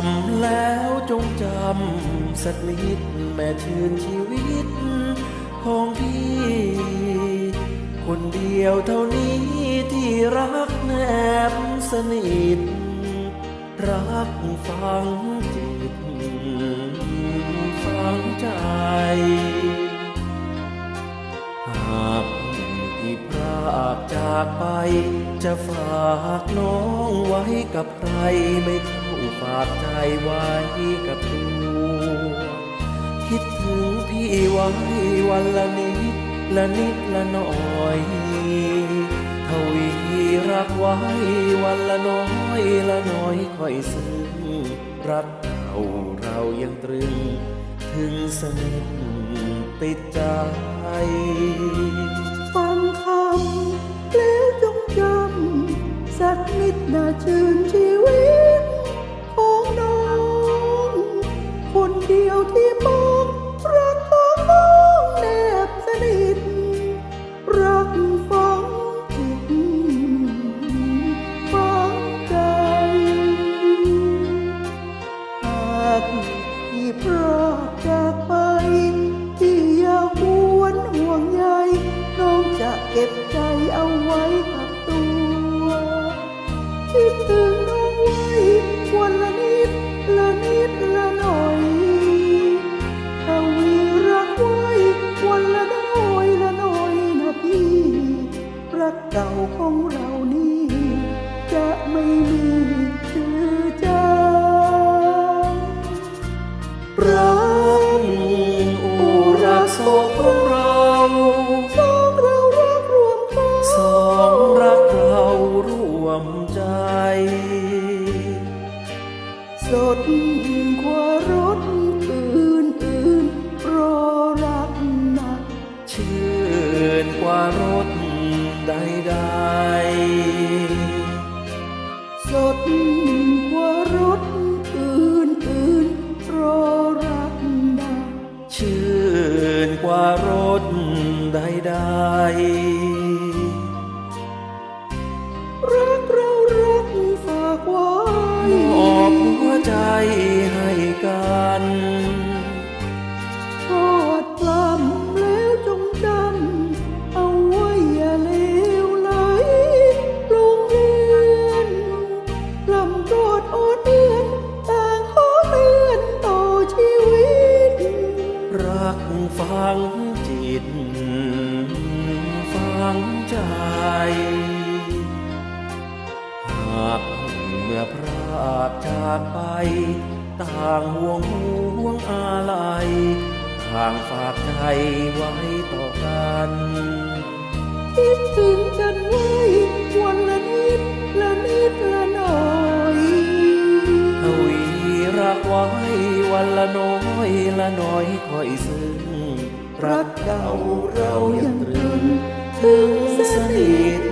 ำแล้วจงจำสักนิดแม่ชื่นชีวิตของพี่ คนเดียวเท่านี้ที่รักแนบสนิท รักฟังจิตฟังใจ หากพี่พรากจากไป จะฝากน้องไว้กับใครไม่เท่าฝากใจไว้กับตัวคิดถึงพี่ไว้วันละนิดละนิดละหน่อยทวีรักไว้วันละน้อยละน้อยค่อยซึ้งรักเราเรายังตรึง ถึงสนิทติดใจฟังคำำสัก คิ สดกว่ารถอื่นอื่นๆรอรักหนักชื่นกว่ารถใดใดสดกว่ารถอื่นอื่นๆรอรักหนักชื่นกว่ารถใดรั ลำกอดอดเอือนต่างขอเลื่อนต่อชีวิต รักฟังจิต ฟังใจ หากเมื่อพรากจากไป ต่างห่วงห่วงอาลัยต่างฝากใจไว้ต่อกัน คิดถึงกันไว้วัน น้อยคอยซึ้งรักเก่าเรายังตรึงถึงสนิทติดใจ